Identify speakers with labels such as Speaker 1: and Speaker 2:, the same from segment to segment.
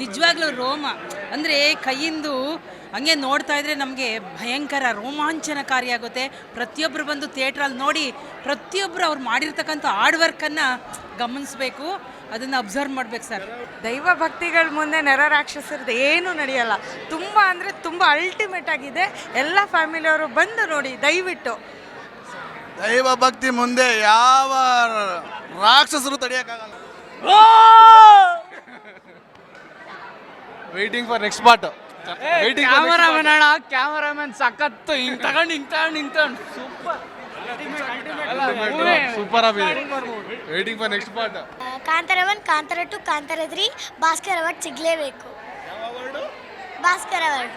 Speaker 1: ನಿಜವಾಗ್ಲೂ ರೋಮ. ಅಂದರೆ ಕೈಯಿಂದು ಹಂಗೆ ನೋಡ್ತಾ ಇದ್ರೆ ನಮಗೆ ಭಯಂಕರ ರೋಮಾಂಚನಕಾರಿ ಆಗುತ್ತೆ ಪ್ರತಿಯೊಬ್ಬರು ಬಂದು ಥಿಯೇಟ್ರಲ್ಲಿ ನೋಡಿ ಪ್ರತಿಯೊಬ್ಬರು ಅವ್ರು ಮಾಡಿರ್ತಕ್ಕಂಥ ಹಾರ್ಡ್ ವರ್ಕನ್ನು ಗಮನಿಸಬೇಕು. ಅದನ್ನು ಅಬ್ಸರ್ವ್ ಮಾಡ್ಬೇಕು ಸರ್
Speaker 2: ದೈವ ಭಕ್ತಿಗಳ ಮುಂದೆ ನೆರ ರಾಕ್ಷಸರದ್ದು ಏನೂ ನಡೆಯಲ್ಲ. ತುಂಬ ಅಂದರೆ ತುಂಬ ಅಲ್ಟಿಮೇಟ್ ಆಗಿದೆ. ಎಲ್ಲ ಫ್ಯಾಮಿಲಿಯವರು ಬಂದು ನೋಡಿ ದಯವಿಟ್ಟು.
Speaker 3: ದೈವ ಭಕ್ತಿ ಮುಂದೆ ಯಾವ ರಾಕ್ಷಸರು ತಡೆಯೋಕ್ಕಾಗಲ್ಲ.
Speaker 4: Waiting for next part waiting
Speaker 5: cameraman ಅಣ್ಣ ಕ್ಯಾಮರಾಮನ್ ಸಖತ್ತು. ಹಿಂಗ್ ತಗೊಂಡು ಹಿಂಗ್ ತಗೊಂಡು ಹಿಂಗ್ ತಗೊಂಡು. ಸೂಪರ್
Speaker 4: ಸೂಪರ್ ಆಗಿದೆ. Waiting for next part
Speaker 6: Kantara one Kantara two Kantara three. Bhaskar award ಸಿಗಲೇಬೇಕು. Bhaskar award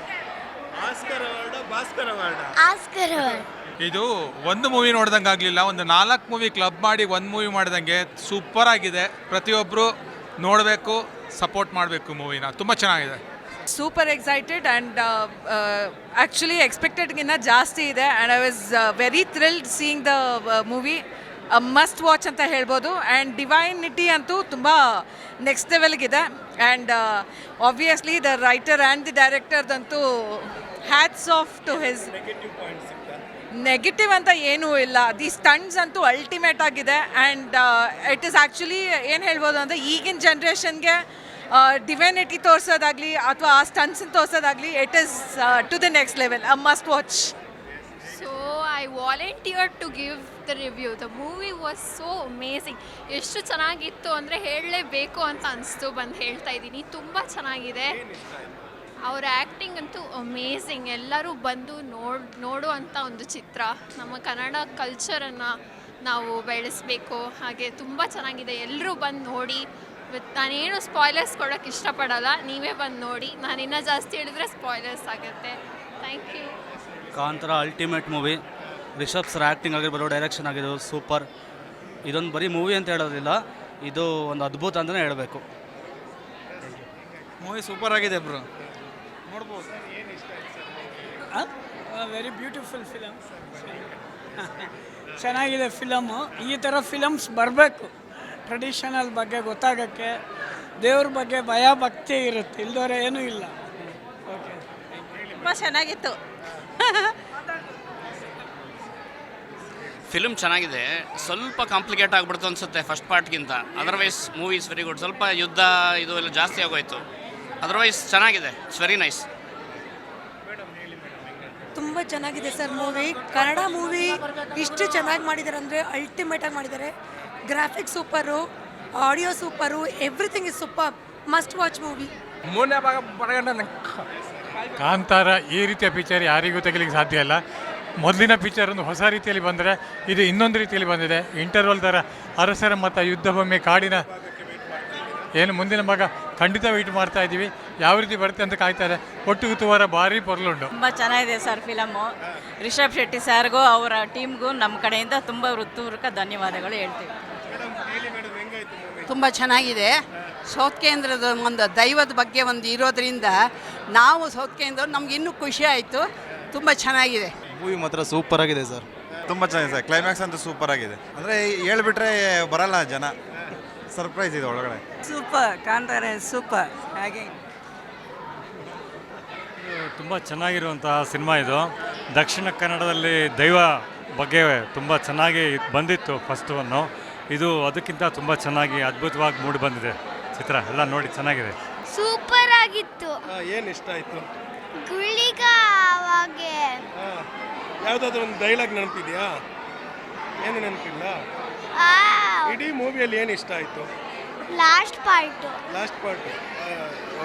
Speaker 6: Oscar award.
Speaker 7: ಇದು ಒಂದು ಮೂವಿ ನೋಡ್ದಂಗೆ ಆಗಲಿಲ್ಲ ಒಂದು ನಾಲ್ಕು ಮೂವಿ ಕ್ಲಬ್ ಮಾಡಿ ಒಂದು ಮೂವಿ ಮಾಡ್ದಂಗೆ ಸೂಪರ್ ಆಗಿದೆ. ಪ್ರತಿಯೊಬ್ಬರು ನೋಡಬೇಕು ಸಪೋರ್ಟ್ ಮಾಡಬೇಕು ಮೂವಿನ. ತುಂಬ ಚೆನ್ನಾಗಿದೆ.
Speaker 8: ಸೂಪರ್ ಎಕ್ಸೈಟೆಡ್ ಆ್ಯಂಡ್ ಆ್ಯಕ್ಚುಲಿ ಎಕ್ಸ್ಪೆಕ್ಟೆಡ್ಗಿನ್ನ ಜಾಸ್ತಿ ಇದೆ. And I was very thrilled seeing the movie must watch ಅಂತ ಹೇಳ್ಬೋದು. ಆ್ಯಂಡ್ ಡಿವೈನಿಟಿ ಅಂತೂ ತುಂಬ next ಲೆವೆಲ್ಗಿದೆ and obviously the writer and the ಡೈರೆಕ್ಟರ್ದಂತೂ hats off to his negative ಅಂತ ಏನೂ ಇಲ್ಲ. ದಿ ಸ್ಟಂಟ್ಸ್ ಅಂತೂ ಅಲ್ಟಿಮೇಟ್ ಆಗಿದೆ. ಆ್ಯಂಡ್ ಇಟ್ ಇಸ್ ಆ್ಯಕ್ಚುಲಿ ಏನು ಹೇಳ್ಬೋದು ಅಂದರೆ ಈಗಿನ ಜನ್ರೇಷನ್ಗೆ ಡಿವೈನಿಟಿ ತೋರಿಸೋದಾಗಲಿ ಅಥವಾ ಆ stunts ತೋರಿಸೋದಾಗಲಿ it is to the next level a must watch
Speaker 9: so I volunteer to give the review the movie was so amazing ಎಷ್ಟು ಚೆನ್ನಾಗಿತ್ತು ಅಂದರೆ ಹೇಳಲೇಬೇಕು ಅಂತ ಅನಿಸ್ತು, ಬಂದು ಹೇಳ್ತಾ ಇದ್ದೀನಿ. ತುಂಬ ಚೆನ್ನಾಗಿದೆ. ಅವರ ಆ್ಯಕ್ಟಿಂಗ್ ಅಂತೂ ಅಮೇಝಿಂಗ್ ಎಲ್ಲರೂ ಬಂದು ನೋಡ್ ನೋಡುವಂಥ ಒಂದು ಚಿತ್ರ. ನಮ್ಮ ಕನ್ನಡ ಕಲ್ಚರನ್ನು ನಾವು ಬೆಳೆಸಬೇಕು. ಹಾಗೆ ತುಂಬ ಚೆನ್ನಾಗಿದೆ. ಎಲ್ಲರೂ ಬಂದು ನೋಡಿ ವಿತ್ ನಾನೇನು ಸ್ಪಾಯ್ಲರ್ಸ್ ಕೊಡೋಕ್ಕೆ ಇಷ್ಟಪಡಲ್ಲ. ನೀವೇ ಬಂದು ನೋಡಿ. ನಾನು ಇನ್ನೂ ಜಾಸ್ತಿ ಹೇಳಿದ್ರೆ ಸ್ಪಾಯ್ಲರ್ಸ್ ಆಗುತ್ತೆ. Thank you
Speaker 10: Kantara ultimate movie Rishab sir acting ಆಗಿರ್ಬೋದು ಡೈರೆಕ್ಷನ್ ಆಗಿರ್ಬೋದು ಸೂಪರ್ ಇದೊಂದು ಬರೀ ಮೂವಿ ಅಂತ ಹೇಳೋದಿಲ್ಲ. ಇದು ಒಂದು ಅದ್ಭುತ ಅಂತಲೇ ಹೇಳಬೇಕು.
Speaker 3: ಮೂವಿ ಸೂಪರ್ ಆಗಿದೆ ಬ್ರೋ ನೋಡ್ಬೋದು.
Speaker 5: ವೆರಿ ಬ್ಯೂಟಿಫುಲ್ ಫಿಲಮ್ ಚೆನ್ನಾಗಿದೆ ಫಿಲಮು ಈ ಥರ ಫಿಲಮ್ಸ್ ಬರಬೇಕು. ಟ್ರೆಡಿಷನಲ್ ಬಗ್ಗೆ ಗೊತ್ತಾಗಕ್ಕೆ ದೇವ್ರ ಬಗ್ಗೆ ಭಯ ಭಕ್ತಿ ಇರುತ್ತೆ. ಇಲ್ದವ್ರೆ ಏನೂ ಇಲ್ಲ. ಓಕೆ
Speaker 8: ತುಂಬ ಚೆನ್ನಾಗಿತ್ತು.
Speaker 11: ಫಿಲ್ಮ್ ಚೆನ್ನಾಗಿದೆ. ಸ್ವಲ್ಪ ಕಾಂಪ್ಲಿಕೇಟ್ ಆಗ್ಬಿಡ್ತು ಅನ್ಸುತ್ತೆ ಫಸ್ಟ್ ಪಾರ್ಟ್ಗಿಂತ. ಅದರ್ವೈಸ್ ಮೂವೀಸ್ ವೆರಿ ಗುಡ್ ಸ್ವಲ್ಪ ಯುದ್ಧ ಇದು ಎಲ್ಲ ಜಾಸ್ತಿ ಆಗೋಯ್ತು. ಅದರ್ವೈಸ್ ಚೆನ್ನಾಗಿದೆ. ಇಟ್ಸ್ ವೆರಿ ನೈಸ್
Speaker 6: ತುಂಬ ಚೆನ್ನಾಗಿದೆ ಸರ್ ಮೂವಿ. ಕನ್ನಡ ಮೂವಿ ಇಷ್ಟು ಚೆನ್ನಾಗಿ ಮಾಡಿದ್ದಾರೆ ಅಂದರೆ ಅಲ್ಟಿಮೇಟಾಗಿ ಮಾಡಿದ್ದಾರೆ graphics super audio super everything is super must watch movie
Speaker 4: ಮೂರನೇ ಭಾಗ ಪಡಗಂಡ
Speaker 7: ಕಾಂತಾರ ಈ ರೀತಿಯ ಪಿಕ್ಚರ್ ಯಾರಿಗೂ ತೆಗಿಲಿಕ್ಕೆ ಸಾಧ್ಯ ಇಲ್ಲ. ಮೊದಲಿನ ಪಿಕ್ಚರ್ ಒಂದು ಹೊಸ ರೀತಿಯಲ್ಲಿ ಬಂದರೆ ಇದು ಇನ್ನೊಂದು ರೀತಿಯಲ್ಲಿ ಬಂದಿದೆ. ಇಂಟರ್ವಲ್ ಥರ ಅರಸರ ಮತ್ತು ಯುದ್ಧ ಭೂಮಿ ಕಾಡಿನ ಏನು ಮುಂದಿನ ಭಾಗ ಖಂಡಿತ ವೇಟ್ ಮಾಡ್ತಾ ಇದ್ದೀವಿ. ಯಾವ ರೀತಿ ಬರುತ್ತೆ ಅಂತ ಕಾಯ್ತಾ ಇದೆ ಒಟ್ಟು ಕುತುವಾರ ಭಾರಿ ಪೊರ್ಲುಂಡು
Speaker 1: ತುಂಬ ಚೆನ್ನಾಗಿದೆ ಸರ್ ಫಿಲಮ್ಮು ರಿಷಬ್ ಶೆಟ್ಟಿ ಸರ್ಗೂ ಅವರ ಟೀಮ್ಗೂ ನಮ್ಮ ಕಡೆಯಿಂದ ತುಂಬ ಹೃತ್ಪೂರ್ವಕ ಧನ್ಯವಾದಗಳು ಹೇಳ್ತೀವಿ.
Speaker 2: ತುಂಬ ಚೆನ್ನಾಗಿದೆ. ಸೌತ್ ಕೇಂದ್ರದ ಒಂದು ದೈವದ ಬಗ್ಗೆ ಒಂದು ಇರೋದ್ರಿಂದ ನಾವು ಸೌತ್ ಕೇಂದ್ರ ನಮ್ಗೆ ಇನ್ನೂ ಖುಷಿ ಆಯಿತು. ತುಂಬ ಚೆನ್ನಾಗಿದೆ.
Speaker 3: ಮೂವಿ ಮಾತ್ರ ಸೂಪರ್ ಆಗಿದೆ ಸರ್ ತುಂಬ ಚೆನ್ನಾಗಿದೆ ಸರ್ ಕ್ಲೈಮ್ಯಾಕ್ಸ್ ಅಂತೂ ಸೂಪರ್ ಆಗಿದೆ. ಅಂದರೆ ಹೇಳ್ಬಿಟ್ರೆ ಬರಲ್ಲ ಜನ. ಸರ್ಪ್ರೈಸ್ ಇದೆ ಒಳಗಡೆ.
Speaker 2: ಸೂಪರ್ ಕಾಂತಾರೆ ಸೂಪರ್ ಹಾಗೆ.
Speaker 7: ತುಂಬ ಚೆನ್ನಾಗಿರುವಂತಹ ಸಿನಿಮಾ ಇದು. ದಕ್ಷಿಣ ಕನ್ನಡದಲ್ಲಿ ದೈವ ಬಗ್ಗೆ ತುಂಬ ಚೆನ್ನಾಗಿ ಬಂದಿತ್ತು ಫಸ್ಟ್ ಒನ್ನು ಇದು ಅದಕ್ಕಿಂತ ತುಂಬ ಚೆನ್ನಾಗಿ ಅದ್ಭುತವಾಗಿ ಮೂಡಿ ಬಂದಿದೆ. ಚಿತ್ರ ಎಲ್ಲ ನೋಡಿ ಚೆನ್ನಾಗಿದೆ.
Speaker 6: ಸೂಪರ್ ಆಗಿತ್ತು.
Speaker 4: ಏನು ಇಷ್ಟ ಆಯಿತು?
Speaker 6: ಗುಳಿಗ ಅವಾಗೆ
Speaker 4: ಯಾವುದಾದ್ರೂ ಒಂದು ಡೈಲಾಗ್ ನೆನಪಿದೆಯಾ? ಏನು ನೆನಪಿಲ್ಲ? ಇಡೀ ಮೂವಿಯಲ್ಲಿ ಏನು ಇಷ್ಟ ಆಯಿತು?
Speaker 6: Last part
Speaker 4: last part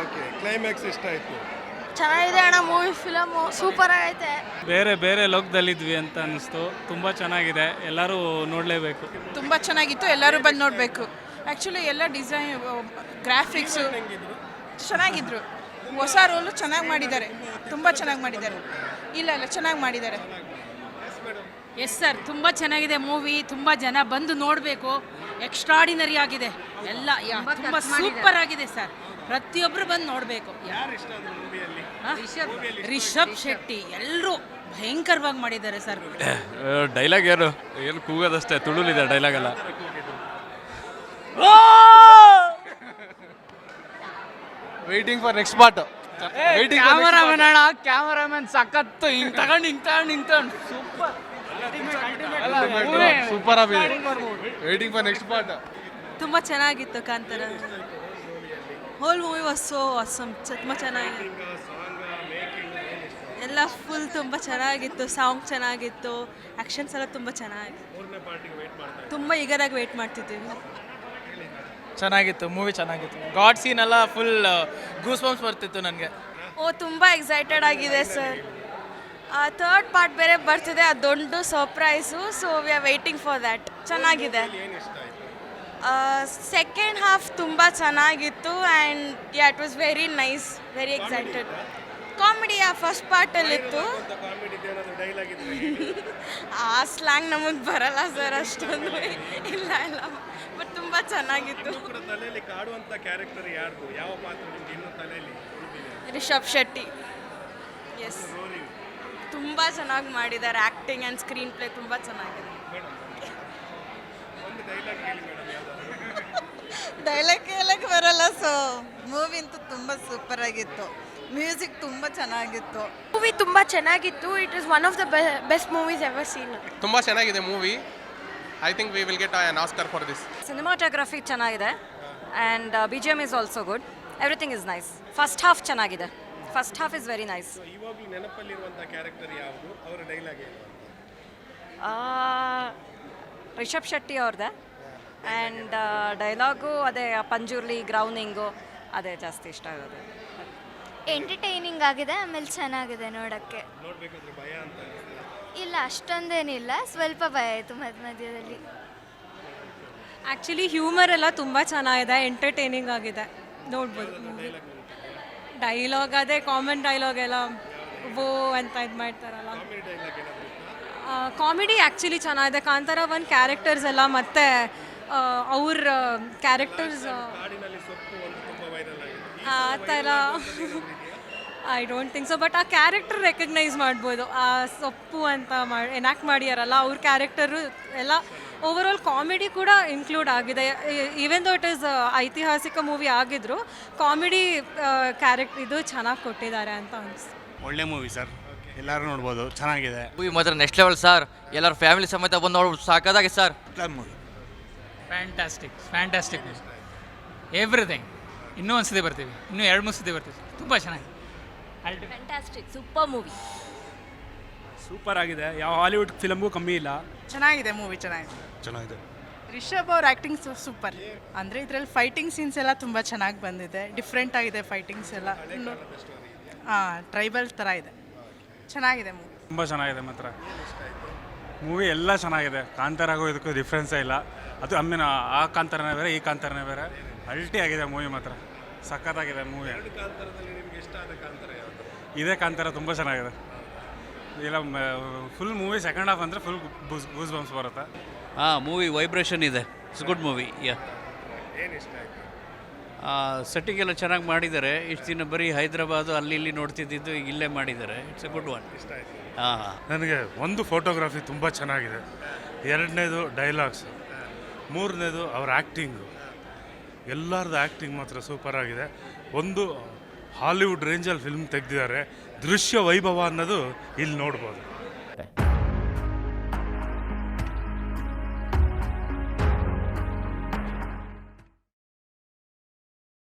Speaker 4: okay climax ಇಷ್ಟ ಆಯಿತು.
Speaker 6: ಚೆನ್ನಾಗಿದೆ ಅಣ್ಣ ಮೂವಿ ಫಿಲಮು ಸೂಪರ್ ಆಗೈತೆ.
Speaker 10: ಬೇರೆ ಬೇರೆ ಲೋಕದಲ್ಲಿದ್ವಿ ಅಂತ ಅನಿಸ್ತು. ತುಂಬ ಚೆನ್ನಾಗಿದೆ. ಎಲ್ಲರೂ ನೋಡಲೇಬೇಕು.
Speaker 8: ತುಂಬ ಚೆನ್ನಾಗಿತ್ತು. ಎಲ್ಲರೂ ಬಂದು ನೋಡಬೇಕು. ಆ್ಯಕ್ಚುಲಿ ಎಲ್ಲ ಡಿಸೈನ್ ಗ್ರಾಫಿಕ್ಸು ಚೆನ್ನಾಗಿದ್ರು. ಹೊಸ ರೋಲು ಚೆನ್ನಾಗಿ ಮಾಡಿದ್ದಾರೆ. ತುಂಬ ಚೆನ್ನಾಗಿ ಮಾಡಿದ್ದಾರೆ. ಇಲ್ಲ ಇಲ್ಲ ಚೆನ್ನಾಗಿ ಮಾಡಿದ್ದಾರೆ.
Speaker 1: ಎಸ್ ಸರ್ ತುಂಬ ಚೆನ್ನಾಗಿದೆ ಮೂವಿ ತುಂಬ ಜನ ಬಂದು ನೋಡಬೇಕು. ಎಕ್ಸ್ಟ್ರಾಡಿನರಿ ಆಗಿದೆ. ಎಲ್ಲ ಯಾ- ತುಂಬ ಸೂಪರ್ ಆಗಿದೆ ಸರ್ ಪ್ರತಿಯೊಬ್ಬರು ಬಂದು ನೋಡಬೇಕು. ರಿಷಬ್? ಶೆಟ್ಟಿ ಎಲ್ಲರೂ ಭಯಂಕರವಾಗಿ ಮಾಡಿದ್ದಾರೆ ಸರ್.
Speaker 4: ಡೈಲಾಗ್ ಏನು ಏನು ಕೂಗೋದಷ್ಟೇ ತುಳುಲಿದೆ ಡೈಲಾಗ್ ಎಲ್ಲ.
Speaker 12: Waiting for next part
Speaker 5: cameraman ಅಣ್ಣ ಕ್ಯಾಮರಾಮನ್ ಸಖತ್ತು. ಹಿಂಗ್ ತಗೊಂಡು ಹಿಂಗ್ ತಗೊಂಡು ಹಿಂಗ್ ತಗೊಂಡು. ಸೂಪರ್
Speaker 12: ಸೂಪರ್ ಆಗಿದೆ. ವೆಯ್ಟಿಂಗ್ ಫಾರ್ ನೆಕ್ಸ್ಟ್ ಪಾರ್ಟ್
Speaker 13: ತುಂಬಾ ಚೆನ್ನಾಗಿತ್ತು Kantara whole movie was so awesome ತುಂಬ ಚೆನ್ನಾಗಿ. ಎಲ್ಲ ಫುಲ್ ತುಂಬ ಚೆನ್ನಾಗಿತ್ತು ಸಾಂಗ್ ಚೆನ್ನಾಗಿತ್ತು ಆ್ಯಕ್ಷನ್ಸ್ ಎಲ್ಲ ತುಂಬ ಚೆನ್ನಾಗಿತ್ತು ತುಂಬ ಈಗರಾಗಿ ವೆಯ್ಟ್ ಮಾಡ್ತಿದ್ದೀವಿ
Speaker 5: ಚೆನ್ನಾಗಿತ್ತು ಮೂವಿ ಚೆನ್ನಾಗಿತ್ತು. ಗಾಡ್ ಸೀನ್ ಎಲ್ಲ ಫುಲ್ ಗೂಸ್ ಬಾಂಬ್ಸ್ ಬರ್ತಿತ್ತು ನನಗೆ.
Speaker 14: ಓ ತುಂಬ ಎಕ್ಸೈಟೆಡ್ ಆಗಿದೆ ಸರ್ ಥರ್ಡ್ ಪಾರ್ಟ್ ಬೇರೆ ಬರ್ತಿದೆ ಅದೊಂದು surprise so we are waiting for that ಚೆನ್ನಾಗಿದೆ. ಸೆಕೆಂಡ್ ಹಾಫ್ ತುಂಬ ಚೆನ್ನಾಗಿತ್ತು and yeah it was very nice very excited comedy ಆ ಫಸ್ಟ್ ಪಾರ್ಟಲ್ಲಿತ್ತು ಆ ಸ್ಲ್ಯಾಂಗ್ ನಮಗೆ ಬರಲ್ಲ ಸರ್ ಅಷ್ಟೊಂದು ಇಲ್ಲ ಇಲ್ಲ. ಬಟ್ ತುಂಬ ಚೆನ್ನಾಗಿತ್ತು.
Speaker 4: ತಲೆಯಲ್ಲಿ ಕಾಡುವಂಥ ಕ್ಯಾರೆಕ್ಟರ್ ಯಾರ್ದು? ಯಾವ ಪಾತ್ರ ನಿಮ್ಗೆ ಇನ್ನೂ ತಲೆಯಲ್ಲಿ
Speaker 14: ರಿಷಬ್ ಶೆಟ್ಟಿ. ಎಸ್ ತುಂಬ ಚೆನ್ನಾಗಿ ಮಾಡಿದ್ದಾರೆ ಆ್ಯಕ್ಟಿಂಗ್ ಆ್ಯಂಡ್ ಸ್ಕ್ರೀನ್ ಪ್ಲೇ ತುಂಬ ಚೆನ್ನಾಗಿದೆ.
Speaker 15: ಡೈಲಾಗ್ ಹೇಳಕ್ ಬರಲ್ಲ ಸೊ ಮೂವಿ ಅಂತೂ ತುಂಬ ಸೂಪರ್ ಆಗಿತ್ತು. ಮ್ಯೂಸಿಕ್ ತುಂಬ ಚೆನ್ನಾಗಿತ್ತು.
Speaker 14: ಮೂವಿ ತುಂಬ ಚೆನ್ನಾಗಿತ್ತು. It is one of the best movies ever seen
Speaker 12: ತುಂಬ ಚೆನ್ನಾಗಿದೆ movie I think we will get an Oscar for this
Speaker 15: cinematography ಚೆನ್ನಾಗಿದೆ. And B G M is also good everything is nice first half ಚೆನ್ನಾಗಿದೆ. First half is very nice
Speaker 4: ಇವಾಗಲೂ ನೆನಪಲ್ಲಿರುವಂಥ character ಯಾವುದು? ಅವರ dialogue ಏನು?
Speaker 15: ರಿಷಬ್ ಶೆಟ್ಟಿ ಅವ್ರದ್ದೆ ಆ್ಯಂಡ್ ಡೈಲಾಗು ಅದೇ ಪಂಜುರ್ಲಿ ಗ್ರೌನಿಂಗು ಅದೇ ಜಾಸ್ತಿ ಇಷ್ಟ ಆಗೋದು.
Speaker 16: ಎಂಟರ್ಟೈನಿಂಗ್ ಆಗಿದೆ ಆಮೇಲೆ ಚೆನ್ನಾಗಿದೆ ನೋಡೋಕ್ಕೆ.
Speaker 4: ನೋಡ್ಬೇಕಾದ್ರೆ ಭಯ ಅಂತ
Speaker 16: ಇಲ್ಲ ಅಷ್ಟೊಂದೇನಿಲ್ಲ ಸ್ವಲ್ಪ ಭಯ ಆಯಿತು ಮಧ್ಯ ಮಧ್ಯದಲ್ಲಿ.
Speaker 13: ಆ್ಯಕ್ಚುಲಿ ಹ್ಯೂಮರ್ ಎಲ್ಲ ತುಂಬ ಚೆನ್ನಾಗಿದೆ ಎಂಟರ್ಟೈನಿಂಗ್ ಆಗಿದೆ. ನೋಡ್ಬೋದು ಡೈಲಾಗ್ ಅದೇ ಕಾಮನ್ ಡೈಲಾಗ್ ಎಲ್ಲ ಓ ಅಂತ ಇದು ಮಾಡ್ತಾರಲ್ಲ. ಕಾಮಿಡಿ ಆ್ಯಕ್ಚುಲಿ ಚೆನ್ನಾಗಿದೆ. ಕಾಂತಾರ ಒಂದು ಕ್ಯಾರೆಕ್ಟರ್ಸ್ ಎಲ್ಲ ಮತ್ತು ಅವ್ರ ಕ್ಯಾರೆಕ್ಟರ್ಸ್
Speaker 4: ಕಾಡಿನಲ್ಲಿ ಸೊಪ್ಪು ಒಂದು ತುಂಬ ವೈರಲ್ ಆಗಿದೆ
Speaker 13: ಆ ಥರ. I don't think so but ಆ ಕ್ಯಾರೆಕ್ಟರ್ ರೆಕಗ್ನೈಸ್ ಮಾಡ್ಬೋದು. ಆ ಸೊಪ್ಪು ಅಂತ ಮಾಡಿ ಎನಾಕ್ಟ್ ಮಾಡ್ಯಾರಲ್ಲ ಅವ್ರ ಕ್ಯಾರೆಕ್ಟರು ಎಲ್ಲ ಓವರ್ ಆಲ್ ಕಾಮಿಡಿ ಕೂಡ ಇನ್ಕ್ಲೂಡ್ ಆಗಿದೆ. ಈವೆನ್ ದೋ ಇಟ್ ಇಸ್ ಐತಿಹಾಸಿಕ ಮೂವಿ ಆಗಿದ್ರು ಕಾಮಿಡಿ ಕ್ಯಾರೆಕ್ಟ್ ಇದು ಚೆನ್ನಾಗಿ ಕೊಟ್ಟಿದ್ದಾರೆ ಅಂತ ಅನಿಸ್ತು
Speaker 12: ಒಳ್ಳೆ ಮೂವಿ ಸರ್ ಎಲ್ಲರೂ ನೋಡ್ಬೋದು. ಚೆನ್ನಾಗಿದೆ.
Speaker 17: ಮೂವಿ ಮಾತ್ರ ನೆಕ್ಸ್ಟ್ ಲೆವೆಲ್ ಸರ್ ಎಲ್ಲರೂ ಫ್ಯಾಮಿಲಿ ಸಮೇತ ಬಂದು ನೋಡ್ಬೋದು ಸಾಕಾದಾಗೆ sir
Speaker 12: movie
Speaker 5: fantastic fantastic everything ಇನ್ನೂ ಒಂದು ಸತಿ ಬರ್ತೀವಿ. ಇನ್ನೂ ಎರಡು ಮೂರು ಸತಿ ಬರ್ತೀವಿ. ತುಂಬ ಚೆನ್ನಾಗಿದೆ.
Speaker 15: ಫ್ಯಾಂಟಾಸ್ಟಿಕ್ ಸೂಪರ್ ಮೂವಿ
Speaker 5: ಸೂಪರ್ ಆಗಿದೆ. ಯಾವ ಹಾಲಿವುಡ್ ಫಿಲಮ್ಗೂ ಕಮ್ಮಿ ಇಲ್ಲ.
Speaker 14: ಚೆನ್ನಾಗಿದೆ ಮೂವಿ ಚೆನ್ನಾಗಿದೆ.
Speaker 12: ಚೆನ್ನಾಗಿದೆ.
Speaker 14: ರಿಷಬ್ ಅವ್ರ ಆ್ಯಕ್ಟಿಂಗ್ ಸೂಪರ್ ಅಂದರೆ ಇದರಲ್ಲಿ ಫೈಟಿಂಗ್ ಸೀನ್ಸ್ ಎಲ್ಲ ತುಂಬ ಚೆನ್ನಾಗಿ ಬಂದಿದೆ. ಡಿಫ್ರೆಂಟ್ ಆಗಿದೆ ಫೈಟಿಂಗ್ಸ್ ಎಲ್ಲ. ಹಾಂ ಟ್ರೈಬಲ್ ಥರ ಇದೆ. ಚೆನ್ನಾಗಿದೆ ಮೂವಿ
Speaker 5: ತುಂಬ ಚೆನ್ನಾಗಿದೆ ಮಾತ್ರ. ಮೂವಿ ಎಲ್ಲ ಚೆನ್ನಾಗಿದೆ. ಕಾಂತಾರಾಗೂ ಇದಕ್ಕೂ ಡಿಫ್ರೆನ್ಸೇ ಇಲ್ಲ. ಅದು ಅಮ್ಮಿನ ಆ ಕಾಂತಾರನೇ ಬೇರೆ ಈ ಕಾಂತಾರನೇ ಬೇರೆ. ಅಲ್ಟಿ ಆಗಿದೆ ಮೂವಿ ಮಾತ್ರ. ಸಖತ್ತಾಗಿದೆ ಮೂವಿ.
Speaker 4: ಕಾಂತಾರದಲ್ಲಿ ನಿಮ್ಗೆ ಇಷ್ಟ ಆದ ಕಾಂತಾರ ಯಾವುದು?
Speaker 5: ಇದೇ ಕಾಂತಾರ ತುಂಬ ಚೆನ್ನಾಗಿದೆ. ಇಲ್ಲ ಫುಲ್ ಮೂವಿ ಸೆಕೆಂಡ್ ಹಾಫ್ ಅಂದರೆ ಫುಲ್ ಗೂಸ್ ಬಂಪ್ಸ್ ಬರುತ್ತೆ.
Speaker 17: ಹಾಂ ಮೂವಿ ವೈಬ್ರೇಷನ್ ಇದೆ. ಇಟ್ಸ್ ಗುಡ್ ಮೂವಿ ಯಾ
Speaker 4: ಏನು ಇಷ್ಟ ಆಯಿತು?
Speaker 17: ಸೆಟ್ಟಿಂಗ್ ಚೆನ್ನಾಗಿ ಮಾಡಿದ್ದಾರೆ. ಇಷ್ಟು ದಿನ ಬರೀ ಹೈದ್ರಾಬಾದು ಅಲ್ಲಿ ಇಲ್ಲಿ ನೋಡ್ತಿದ್ದಿದ್ದು ಈಗ ಇಲ್ಲೇ ಮಾಡಿದ್ದಾರೆ. ಇಟ್ಸ್ ಎ ಗುಡ್ ಒನ್
Speaker 4: ಇಷ್ಟ ಆಯಿತು.
Speaker 17: ಹಾಂ. ಹಾಂ
Speaker 18: ನನಗೆ ಒಂದು ಫೋಟೋಗ್ರಫಿ ತುಂಬ ಚೆನ್ನಾಗಿದೆ. ಎರಡನೇದು ಡೈಲಾಗ್ಸ್ ಮೂರನೇದು ಅವ್ರ ಆ್ಯಕ್ಟಿಂಗು ಎಲ್ಲರದ್ದು ಆ್ಯಕ್ಟಿಂಗ್ ಮಾತ್ರ ಸೂಪರ್ ಆಗಿದೆ. ಒಂದು ಹಾಲಿವುಡ್ ರೇಂಜಲ್ಲಿ ಫಿಲ್ಮ್ ತೆಗೆದಿದ್ದಾರೆ. ದೃಶ್ಯ ವೈಭವ ಅನ್ನೋದು ಇಲ್ಲಿ ನೋಡ್ಬೋದು.